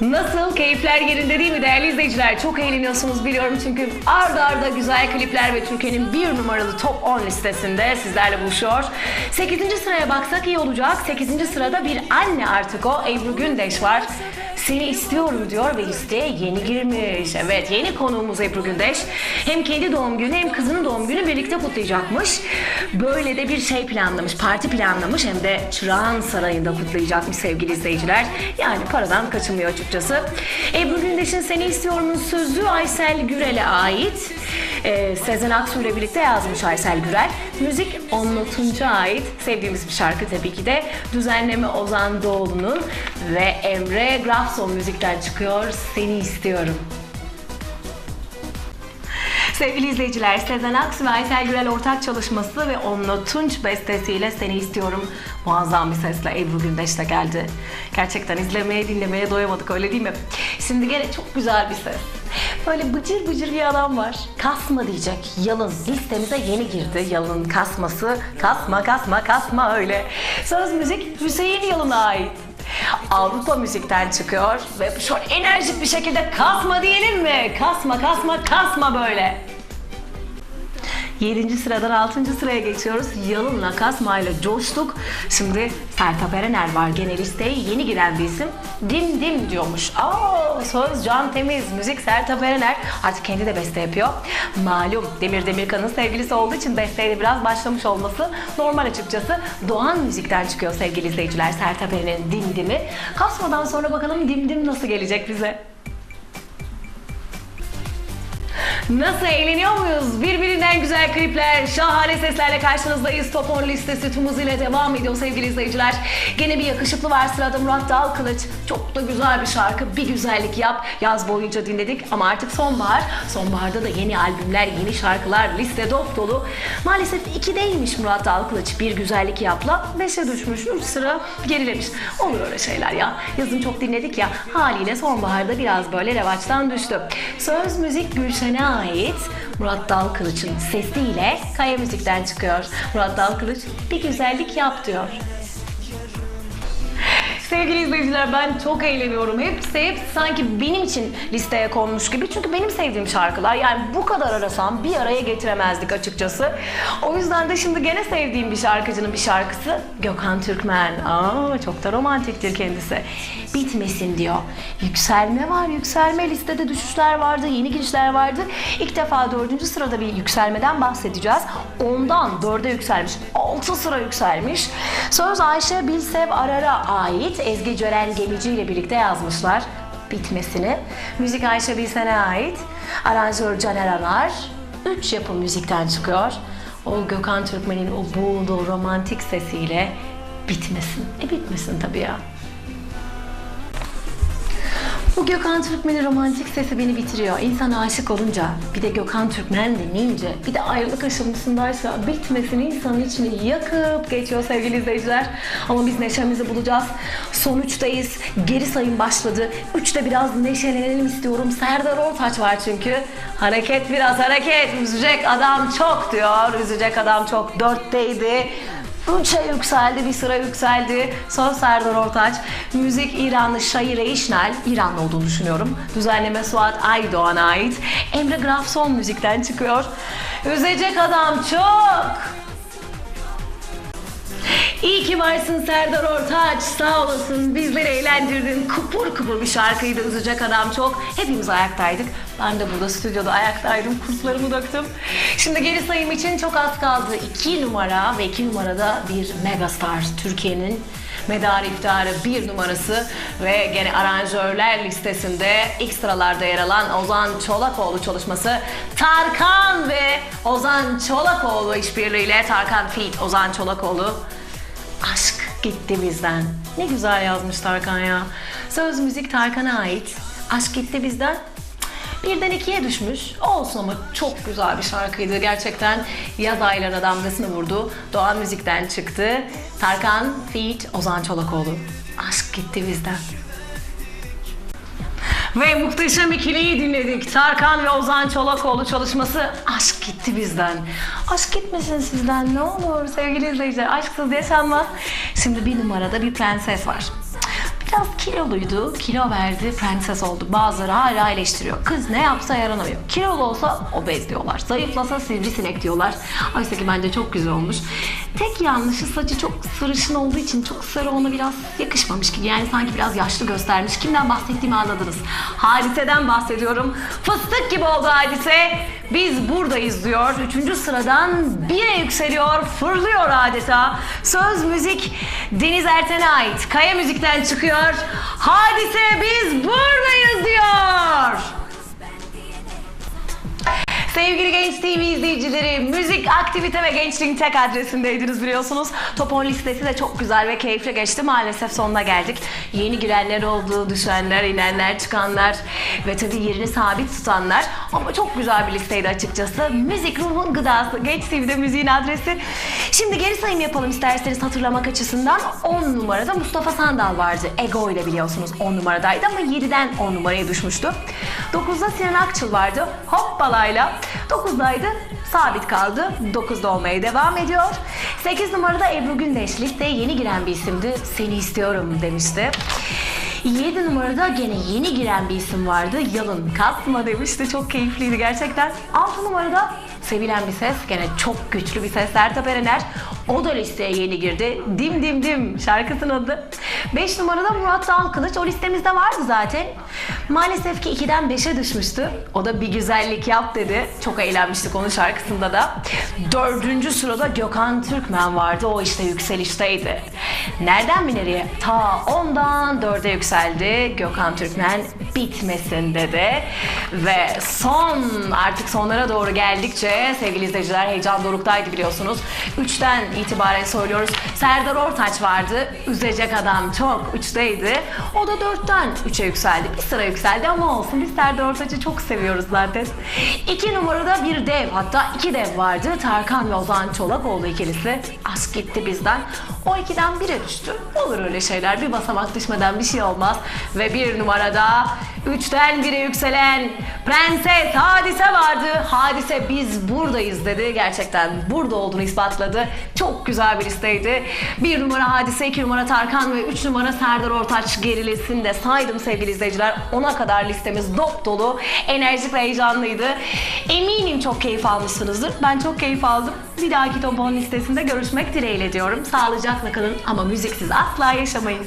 Nasıl? Keyifler yerinde değil mi değerli izleyiciler? Çok eğleniyorsunuz biliyorum çünkü arda arda güzel klipler ve Türkiye'nin bir numaralı top 10 listesinde sizlerle buluşuyor. 8. sıraya baksak iyi olacak. 8. sırada bir anne artık o Ebru Gündeş var. Seni istiyorum diyor ve listeye yeni girmiş. Evet yeni konuğumuz Ebru Gündeş. Hem kendi doğum günü hem kızının doğum günü birlikte kutlayacakmış. Böyle de bir şey planlamış, parti planlamış hem de Çırağan Sarayı'nda kutlayacakmış sevgili izleyiciler. Yani paradan kaçınmıyor açıkçası. Ebru Gündeş'in Seni İstiyorum'un sözü Aysel Gürel'e ait. Ee, Sezen Aksu ile birlikte yazmış Aysel Gürel. Müzik Onlu Tunç'a ait. Sevdiğimiz bir şarkı tabii ki de. Düzenleme Ozan Doğulu'nun ve Emre Grafson müzikten çıkıyor. Seni istiyorum. Sevgili izleyiciler, Sezen Aksu ve Aysel Gürel ortak çalışması ve Onlu Tunç bestesiyle Seni İstiyorum muazzam bir sesle Ebru Gündeş de geldi. Gerçekten izlemeye, dinlemeye doyamadık öyle değil mi? Şimdi gene çok güzel bir ses. Böyle bıcır bıcır bir adam var. Kasma diyecek. Yalın listemize yeni girdi. Yalın kasması. Kasma kasma kasma öyle. Söz müzik Hüseyin Yalın'a ait. Avrupa müzikten çıkıyor ve şöyle enerjik bir şekilde kasma diyelim mi? Kasma kasma kasma böyle. 7. sıradan 6. sıraya geçiyoruz. Yalın'la Kasma'yla coştuk. Şimdi Sertab Erener var gene listeye yeni giren bir isim. Dim dim diyormuş. Aa, söz Can Temiz, müzik Sertab Erener. Artık kendi de beste yapıyor. Malum Demir Demirkan'ın sevgilisi olduğu için besteyle biraz başlamış olması normal açıkçası. Doğan müzikten çıkıyor sevgili izleyiciler Sertab Erener'in Dim Dim'i. Kasmadan sonra bakalım Dim Dim nasıl gelecek bize. Nasıl eğleniyor muyuz? Birbirinden güzel klipler, şahane seslerle karşınızdayız. Top 10 listesi tüm hızıyla devam ediyor sevgili izleyiciler. Gene bir yakışıklı var sırada Murat Dalkılıç. Çok da güzel bir şarkı. Bir güzellik yap. Yaz boyunca dinledik ama artık sonbahar. Sonbaharda da yeni albümler, yeni şarkılar liste dop dolu. Maalesef 2'deymiş Murat Dalkılıç. Bir güzellik yapla 5'e düşmüş. 3 sıra gerilemiş. Olur öyle şeyler ya. Yazın çok dinledik ya. Haliyle sonbaharda biraz böyle revaçtan düştü. Söz müzik Gülşen'e ait. Murat Dalkılıç'ın sesiyle Kaya Müzik'ten çıkıyor. Murat Dalkılıç bir güzellik yap diyor. Sevgili izleyiciler ben çok eğleniyorum. Hepsi hep sanki benim için listeye konmuş gibi. Çünkü benim sevdiğim şarkılar. Yani bu kadar arasam bir araya getiremezdik açıkçası. O yüzden de şimdi gene sevdiğim bir şarkıcının bir şarkısı Gökhan Türkmen. Aa çok da romantiktir kendisi. Bitmesin diyor. Yükselme var yükselme. Listede düşüşler vardı, yeni girişler vardı. İlk defa dördüncü sırada bir yükselmeden bahsedeceğiz. Ondan dörde yükselmiş. Altı sıra yükselmiş. Söz Ayşe Bilsev Arar'a ait. Ezgi Cören Gemici ile birlikte yazmışlar bitmesini. Müzik Ayşe Bilsen'e ait. Aranjör Caner Anar. Üç yapım müzikten çıkıyor. O Gökhan Türkmen'in o buğulu romantik sesiyle bitmesin. E bitmesin tabii ya. Bu Gökhan Türkmen'in romantik sesi beni bitiriyor. İnsan aşık olunca, bir de Gökhan Türkmen dinleyince, bir de ayrılık aşamasındaysa bitmesin insanın içini yakıp geçiyor sevgili izleyiciler. Ama biz neşemizi bulacağız. Son üçteyiz. Geri sayım başladı. Üçte biraz neşelenelim istiyorum. Serdar Ortaç var çünkü. Hareket biraz hareket. Üzecek adam çok diyor. Üzecek adam çok. Dörtteydi. Üçe yükseldi, bir sıra yükseldi. Söz Serdar Ortaç. Müzik İranlı Şaire İşnal. İranlı olduğunu düşünüyorum. Düzenleme Suat Aydoğan'a ait. Emre Grafson müzikten çıkıyor. Üzecek adam çok. İyi ki varsın Serdar Ortaç. Sağ olasın. Bizleri eğlendirdin. Kupur kupur bir şarkıydı. Üzecek adam çok. Hepimiz ayaktaydık. Ben de burada stüdyoda ayaktaydım. Kurtlarımı döktüm. Şimdi geri sayım için çok az kaldı. 2 numara ve 2 numarada bir megastar. Türkiye'nin medarı iftiharı bir numarası ve gene aranjörler listesinde ilk sıralarda yer alan Ozan Çolakoğlu çalışması Tarkan ve Ozan Çolakoğlu işbirliğiyle Tarkan Feat Ozan Çolakoğlu Aşk gitti bizden. Ne güzel yazmış Tarkan ya. Söz müzik Tarkan'a ait. Aşk gitti bizden. Birden ikiye düşmüş. Olsun ama çok güzel bir şarkıydı. Gerçekten yaz aylarına damgasını vurdu. Doğan Müzik'ten çıktı. Tarkan, Feat, Ozan Çolakoğlu. Aşk gitti bizden. Ve muhteşem ikiliyi dinledik. Tarkan ve Ozan Çolakoğlu çalışması Aşk gitti bizden. Aşk gitmesin sizden ne olur sevgili izleyiciler. Aşksız yaşanmaz. Şimdi bir numarada bir prenses var. Biraz kiloluydu, kilo verdi, prenses oldu. Bazıları hala eleştiriyor. Kız ne yapsa yaranamıyor. Kilolu olsa obez diyorlar. Zayıflasa sivrisinek diyorlar. Oysa ki bence çok güzel olmuş. Tek yanlışı saçı çok sarışın olduğu için çok sarı ona biraz yakışmamış gibi. Yani sanki biraz yaşlı göstermiş. Kimden bahsettiğimi anladınız. Hadiseden bahsediyorum. Fıstık gibi oldu hadise. Biz buradayız diyor. Üçüncü sıradan bire yükseliyor, fırlıyor adeta. Söz müzik Deniz Erten'e ait. Kaya Müzik'ten çıkıyor. Hadise biz buradayız diyor. Sevgili Genç TV izleyicileri, müzik, aktivite ve gençliğin tek adresindeydiniz biliyorsunuz. Top 10 listesi de çok güzel ve keyifli geçti. Maalesef sonuna geldik. Yeni girenler oldu, düşenler, inenler, çıkanlar ve tabii yerini sabit tutanlar. Ama çok güzel bir listeydi açıkçası. Müzik ruhun gıdası. Genç TV'de müziğin adresi. Şimdi geri sayım yapalım isterseniz hatırlamak açısından. 10 numarada Mustafa Sandal vardı. Ego ile biliyorsunuz 10 numaradaydı ama 7'den 10 numaraya düşmüştü. 9'da Sinan Akçıl vardı. Hoppalayla. 9'daydı. Sabit kaldı. 9'da olmaya devam ediyor. 8 numarada Ebru Gündeş. Listeye yeni giren bir isimdi. Seni istiyorum demişti. 7 numarada gene yeni giren bir isim vardı. Yalın kasma demişti. Çok keyifliydi gerçekten. 6 numarada sevilen bir ses. Gene çok güçlü bir ses. Sertab Erener. O da listeye yeni girdi. Dim dim dim şarkısının adı. 5 numarada Murat Dalkılıç. O listemizde vardı zaten. Maalesef ki 2'den 5'e düşmüştü. O da bir güzellik yap dedi. Çok eğlenmiştik onun şarkısında da. Dördüncü sırada Gökhan Türkmen vardı. O işte yükselişteydi. Nereden mi nereye? Ta ondan 4'e yükseldi. Gökhan Türkmen bitmesin dedi. Ve son artık sonlara doğru geldikçe sevgili izleyiciler heyecan doruktaydı biliyorsunuz. 3'ten itibaren söylüyoruz. Serdar Ortaç vardı. Üzecek adam çok 3'teydi. O da 4'ten 3'e yükseldi. Bir sıra yükseldi ama olsun biz Serdar Ortaç'ı çok seviyoruz zaten. 2 numarada bir dev hatta iki dev vardı. Tarkan ve Ozan Çolakoğlu ikilisi. Aşk gitti bizden. O 2'den 1'e düştü. Olur öyle şeyler. Bir basamak düşmeden bir şey olmaz. Ve bir numarada 3'ten 1'e yükselen Prenses Hadise vardı. Hadise biz buradayız dedi. Gerçekten burada olduğunu ispatladı. Çok güzel bir listeydi. Bir numara Hadise, iki numara Tarkan ve üç numara Serdar Ortaç gerilisini de saydım sevgili izleyiciler. Ona kadar listemiz dop dolu, enerjik ve heyecanlıydı. Eminim çok keyif almışsınızdır. Ben çok keyif aldım. Bir dahaki Top 10 listesinde görüşmek dileğiyle diyorum. Sağlıcakla kalın ama müziksiz asla yaşamayın.